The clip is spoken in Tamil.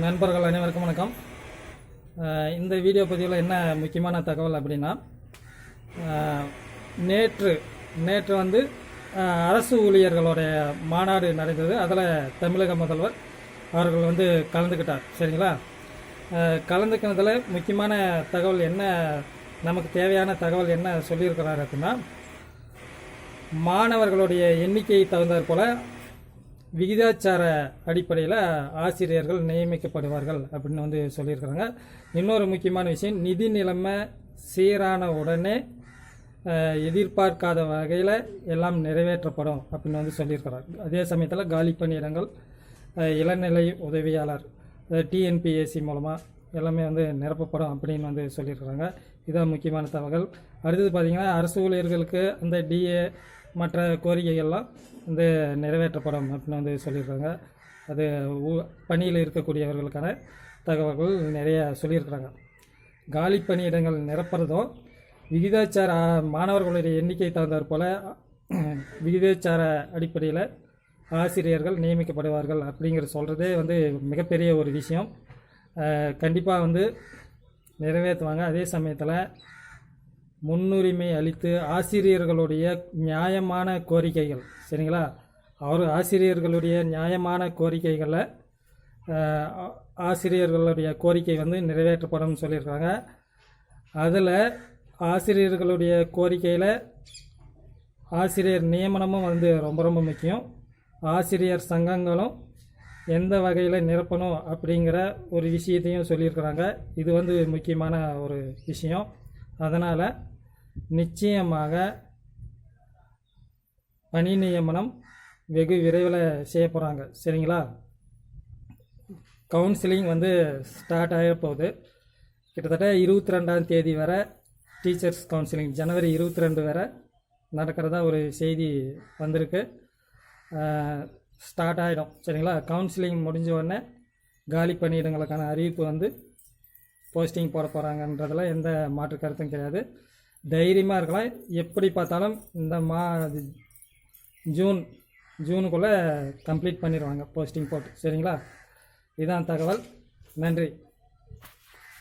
நண்பர்கள் அனைவருக்கும் வணக்கம். இந்த வீடியோ பதிவில் என்ன முக்கியமான தகவல் அப்படின்னா நேற்று நேற்று வந்து அரசு ஊழியர்களுடைய மாநாடு நடந்தது அதில் தமிழக முதல்வர் அவர்கள் வந்து கலந்துக்கிட்டார். சரிங்களா? கலந்துக்கினதில் முக்கியமான தகவல் என்ன நமக்கு தேவையான தகவல் என்ன சொல்லியிருக்கிறார் அப்படின்னா மாணவர்களுடைய எண்ணிக்கையை தகுந்தாற் போல விகிதாச்சார அடிப்படையில் ஆசிரியர்கள் நியமிக்கப்படுவார்கள் அப்படின்னு வந்து சொல்லியிருக்கிறாங்க. இன்னொரு முக்கியமான விஷயம் நிதி நிலைமை சீரான உடனே எதிர்பார்க்காத வகையில் எல்லாம் நிறைவேற்றப்படும் அப்படின்னு வந்து சொல்லியிருக்கிறார். அதே சமயத்தில் காலி பணியிடங்கள் இளநிலை உதவியாளர் டிஎன்பிஎஸ்சி மூலமாக எல்லாமே வந்து நிரப்பப்படும் அப்படின்னு வந்து சொல்லியிருக்கிறாங்க. இதான் முக்கியமான தகவல் அடுத்தது பார்த்திங்கன்னா அரசு ஊழியர்களுக்கு அந்த டிஏ மற்ற கோரிக்கைகள்லாம் வந்து நிறைவேற்றப்படும் அப்படின்னு வந்து சொல்லியிருக்காங்க. அது ஊ- பணியில் இருக்கக்கூடியவர்களுக்கான தகவல்கள் நிறைய சொல்லியிருக்கிறாங்க. காலி பணியிடங்கள் நிரப்புறதும் விகிதாச்சார மாணவர்களுடைய எண்ணிக்கை தகுந்தாற் போல் விகிதாச்சார அடிப்படையில் ஆசிரியர்கள் நியமிக்கப்படுவார்கள் அப்படிங்கிற சொல்கிறதே வந்து மிகப்பெரிய ஒரு விஷயம். கண்டிப்பாக வந்து நிறைவேற்றுவாங்க. அதே சமயத்தில் முன்னுரிமை அளித்து ஆசிரியர்களுடைய நியாயமான கோரிக்கைகள். சரிங்களா? அவர் ஆசிரியர்களுடைய நியாயமான கோரிக்கைகளை ஆசிரியர்களுடைய கோரிக்கை வந்து நிறைவேற்றப்படும் சொல்லியிருக்காங்க. அதில் ஆசிரியர்களுடைய கோரிக்கையில் ஆசிரியர் நியமனமும் வந்து ரொம்ப ரொம்ப முக்கியம். ஆசிரியர் சங்கங்களும் எந்த வகையில் நிரப்பணும் அப்படிங்கிற ஒரு விஷயத்தையும் சொல்லியிருக்கிறாங்க. இது வந்து முக்கியமான ஒரு விஷயம். அதனால் நிச்சயமாக பணி நியமனம் வெகு விரைவில் செய்ய போகிறாங்க சரிங்களா? கவுன்சிலிங் வந்து ஸ்டார்ட் ஆக போகுது. கிட்டத்தட்ட இருபத்தி ரெண்டாம் தேதி வரை டீச்சர்ஸ் கவுன்சிலிங் ஜனவரி இருபத்தி ரெண்டு வரை நடக்கிறதா ஒரு செய்தி வந்திருக்கு. ஸ்டார்ட் ஆகிடும் சரிங்களா? கவுன்சிலிங் முடிஞ்ச உடனே காலி பணியிடங்களுக்கான அறிவிப்பு வந்து போஸ்டிங் போட போகிறாங்கன்றதில் எந்த மாற்று கருத்தும் கிடையாது. தைரியமாக இருக்கலாம். எப்படி பார்த்தாலும் இந்த மா ஜூன் ஜூனுக்குள்ளே கம்ப்ளீட் பண்ணிடுவாங்க போஸ்டிங் போட்டு. சரிங்களா? இதான் தகவல். நன்றி.